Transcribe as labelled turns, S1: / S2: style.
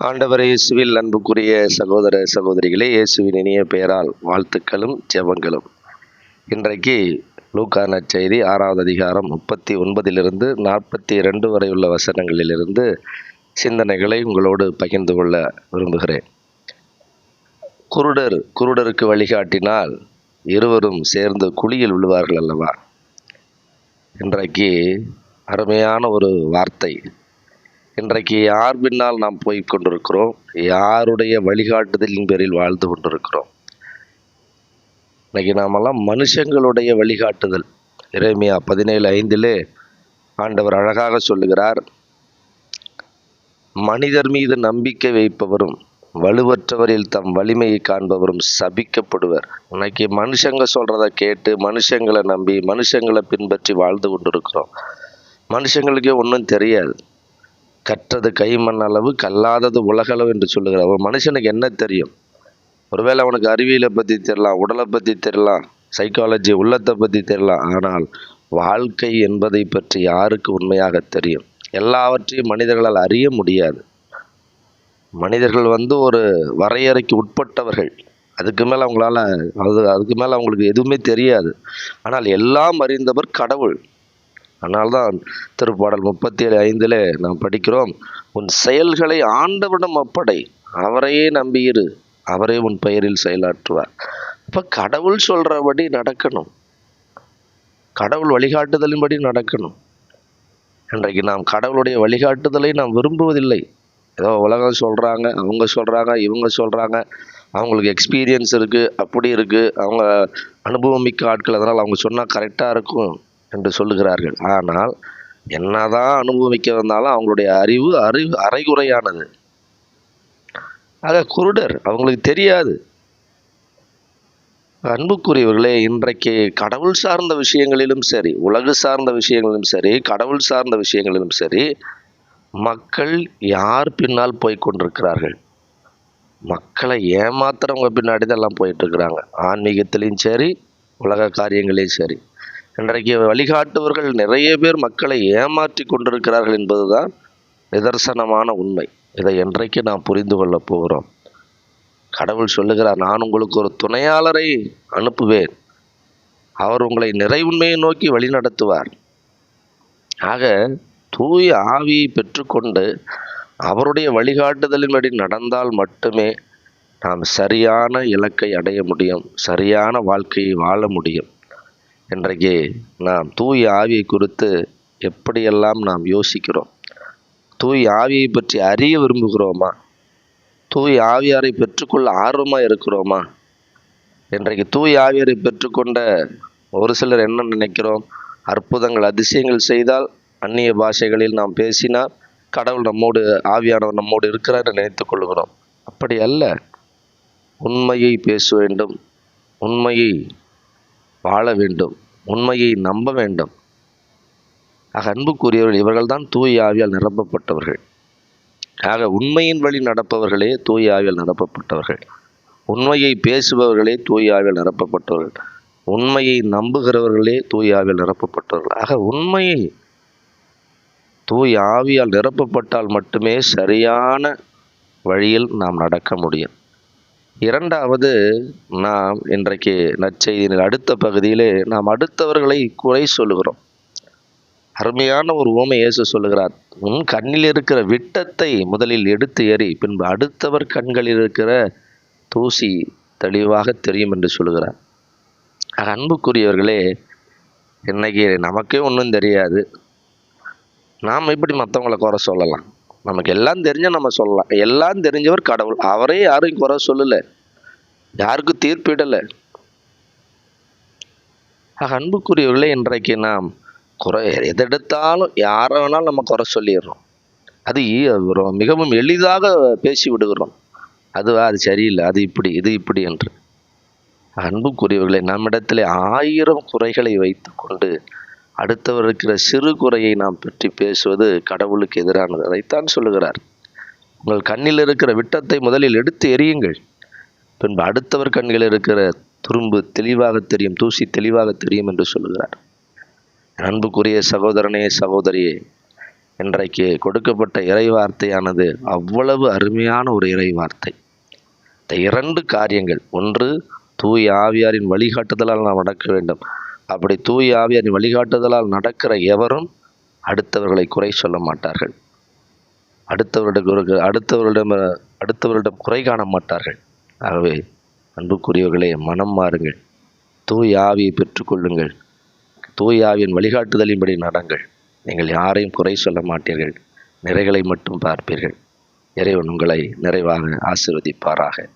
S1: ஆண்டவர் இயேசுவில் அன்புக்குரிய சகோதர சகோதரிகளே இயேசுவின் இனிய பெயரால் வாழ்த்துக்களும் ஜெபங்களும். இன்றைக்கு லூக்கான செய்தி ஆறாவது அதிகாரம் முப்பத்தி ஒன்பதிலிருந்து நாற்பத்தி இரண்டு வரை உள்ள வசனங்களிலிருந்து சிந்தனைகளை உங்களோடு பகிர்ந்து கொள்ள விரும்புகிறேன். குருடர் குருடருக்கு வழிகாட்டினால் இருவரும் சேர்ந்து குழியில் விழுவார்கள் அல்லவா? இன்றைக்கு அருமையான ஒரு வார்த்தை இன்றைக்கு யார் பின்னால் நாம் போய் கொண்டிருக்கிறோம்? யாருடைய வழிகாட்டுதலின் பேரில் வாழ்ந்து கொண்டிருக்கிறோம்? இன்றைக்கி நாமெல்லாம் மனுஷங்களுடைய வழிகாட்டுதல். இறைமையா பதினேழு ஐந்திலே ஆண்டவர் அழகாக சொல்லுகிறார் மனிதர் மீது நம்பிக்கை வைப்பவரும் வலுவற்றவரில் தம் வலிமையை காண்பவரும் சபிக்கப்படுவர். இன்னைக்கு மனுஷங்க சொல்கிறத கேட்டு மனுஷங்களை நம்பி மனுஷங்களை பின்பற்றி வாழ்ந்து கொண்டிருக்கிறோம். மனுஷங்களுக்கே ஒன்றும் தெரியாது. கற்றது கைமண் அளவு கல்லாதது உலகளவு என்று சொல்லுகிறார். ஒரு மனுஷனுக்கு என்ன தெரியும்? ஒருவேளை அவனுக்கு அறிவியலை பற்றி தெரியலாம் உடலை பற்றி தெரியலாம் சைக்காலஜி உள்ளத்தை பற்றி தெரியலாம். ஆனால் வாழ்க்கை என்பதை பற்றி யாருக்கு உண்மையாக தெரியும்? எல்லாவற்றையும் மனிதர்களால் அறிய முடியாது. மனிதர்கள் வந்து ஒரு வரையறைக்கு உட்பட்டவர்கள். அதுக்கு மேலே அவங்களால அது அதுக்கு மேலே அவங்களுக்கு எதுவுமே தெரியாது. ஆனால் எல்லாம் அறிந்தவர் கடவுள். அதனால்தான் திருப்பாடல் முப்பத்தி ஏழு ஐந்தில் நாம் படிக்கிறோம் உன் செயல்களை ஆண்டவிடம் ஒப்படை அவரையே நம்பியிரு அவரே உன் பெயரில் செயலாற்றுவார். அப்போ கடவுள் சொல்கிறபடி நடக்கணும். கடவுள் வழிகாட்டுதலின்படி நடக்கணும். இன்றைக்கு நாம் கடவுளுடைய வழிகாட்டுதலை நாம் விரும்புவதில்லை. ஏதோ உலகம் சொல்கிறாங்க அவங்க சொல்கிறாங்க இவங்க சொல்கிறாங்க அவங்களுக்கு எக்ஸ்பீரியன்ஸ் இருக்குது அப்படி இருக்குது அவங்க அனுபவம் மிக்க ஆட்கள் அதனால் அவங்க சொன்னால் கரெக்டாக இருக்கும். என்று சொல்லுகிறார்கள். ஆனால் என்னதான் அனுபவிக்க வந்தாலும் அவங்களுடைய அறிவு அறிவு அரைகுறையானது. ஆக குருடர் அவங்களுக்கு தெரியாது. அன்புக்குரியவர்களே இன்றைக்கு கடவுள் சார்ந்த விஷயங்களிலும் சரி உலகு சார்ந்த விஷயங்களிலும் சரி கடவுள் சார்ந்த விஷயங்களிலும் சரி மக்கள் யார் பின்னால் போய் கொண்டிருக்கிறார்கள்? மக்களை ஏமாத்துறவங்க பின்னாடி தான் எல்லாம் போயிட்டுருக்குறாங்க ஆன்மீகத்திலையும் சரி உலக காரியங்களையும் சரி. இன்றைக்கு வழிகாட்டுவர்கள் நிறைய பேர் மக்களை ஏமாற்றி கொண்டிருக்கிறார்கள் என்பதுதான் நிதர்சனமான உண்மை. இதை என்றைக்கு நாம் புரிந்து கொள்ளப் போகிறோம்? கடவுள் சொல்லுகிறார் நான் உங்களுக்கு ஒரு துணையாளரை அனுப்புவேன். அவர் உங்களை நிறைவுண்மையை நோக்கி வழிநடத்துவார். ஆக தூய ஆவியை பெற்றுக்கொண்டு அவருடைய வழிகாட்டுதலின்படி நடந்தால் மட்டுமே நாம் சரியான இலக்கை அடைய முடியும் சரியான வாழ்க்கையை வாழ முடியும். இன்றைக்கு நாம் தூய ஆவியை குறித்து எப்படியெல்லாம் நாம் யோசிக்கிறோம்? தூய் ஆவியை பற்றி அறிய விரும்புகிறோமா? தூய் ஆவியாரை பெற்றுக்கொள்ள ஆர்வமாக இருக்கிறோமா? இன்றைக்கு தூய் ஆவியாரை பெற்றுக்கொண்ட ஒரு சிலர் என்ன நினைக்கிறோம்? அற்புதங்கள் அதிசயங்கள் செய்தால் அந்நிய பாஷைகளில் நாம் பேசினால் கடவுள் நம்மோடு ஆவியானவர் நம்மோடு இருக்கிறார் என்று கொள்கிறோம் அப்படி அல்ல. உண்மையை பேச வேண்டும். உண்மையை வாழ வேண்டும் உண்மையை நம்ப வேண்டும். ஆக அன்புக்குரியவர்கள் இவர்கள்தான் தூய் ஆவியால் நிரப்பப்பட்டவர்கள். ஆக உண்மையின் வழி நடப்பவர்களே தூய் ஆவியால் நிரப்பப்பட்டவர்கள். உண்மையை பேசுபவர்களே தூய் ஆவியால் நிரப்பப்பட்டவர்கள். உண்மையை நம்புகிறவர்களே தூய் ஆவியால் நிரப்பப்பட்டவர்கள். ஆக உண்மையை தூய் ஆவியால் நிரப்பப்பட்டால் மட்டுமே சரியான வழியில் நாம் நடக்க முடியும். இரண்டாவது நாம் இன்றைக்கு நற்செய்தியின் அடுத்த பகுதியிலே நாம் அடுத்தவர்களை குறை சொல்லுகிறோம். அருமையான ஒரு ஓமை இயேசு சொல்லுகிறார் உன் கண்ணில் இருக்கிற விட்டத்தை முதலில் எடுத்து ஏறி பின்பு அடுத்தவர் கண்களில் இருக்கிற தூசி தெளிவாக தெரியும் என்று சொல்லுகிறார். அன்புக்குரியவர்களே இன்னைக்கு நமக்கே ஒன்றும் தெரியாது. நாம் எப்படி மற்றவங்களை குறை சொல்லலாம்? நமக்கு எல்லாம் தெரிஞ்சால் நம்ம சொல்லலாம். எல்லாம் தெரிஞ்சவர் கடவுள். அவரே யாரையும் குறை சொல்லலை. யாருக்கும் தீர்ப்பிடலை அன்புக்குரியவர்களே இன்றைக்கு நாம் குறை எதெடுத்தாலும் யாரை வேணாலும் நம்ம குறை சொல்லிடுறோம். அது மிகவும் எளிதாக பேசி விடுகிறோம். அது அது சரியில்லை. அது இப்படி இது இப்படி என்று. அன்புக்குரியவர்களை நம்மிடத்தில் ஆயிரம் குறைகளை வைத்துக்கொண்டு அடுத்தவர் இருக்கிற சிறு குறையை நாம் பற்றி பேசுவது கடவுளுக்கு எதிரானது. அதைத்தான் சொல்லுகிறார். உங்கள் கண்ணில் இருக்கிற விட்டத்தை முதலில் எடுத்து எரியுங்கள் பின்பு அடுத்தவர் கண்ணில் இருக்கிற துரும்பு தெளிவாக தெரியும் தூசி தெளிவாக தெரியும் என்று சொல்லுகிறார். அன்புக்குரிய சகோதரனே சகோதரியே இன்றைக்கு கொடுக்கப்பட்ட இறைவார்த்தையானது அவ்வளவு அருமையான ஒரு இறைவார்த்தை. இந்த இரண்டு காரியங்கள் ஒன்று தூய் ஆவியாரின் வழிகாட்டுதலால் நாம் நடக்க வேண்டும். அப்படி தூய் ஆவியாரின் வழிகாட்டுதலால் நடக்கிற எவரும் அடுத்தவர்களை குறை சொல்ல மாட்டார்கள். அடுத்தவரிடம் அடுத்தவர்களிடம் அடுத்தவர்களிடம் குறை காண மாட்டார்கள். ஆகவே அன்புக்குரியவர்களே மனம் மாறுங்கள். தூய் ஆவியை பெற்றுக்கொள்ளுங்கள். தூய் ஆவியின் வழிகாட்டுதலின்படி நடங்கள். நீங்கள் யாரையும் குறை சொல்ல மாட்டீர்கள். நிறைகளை மட்டும் பார்ப்பீர்கள். இறைவன் உங்களை நிறைவாக ஆசிர்வதிப்பாராக.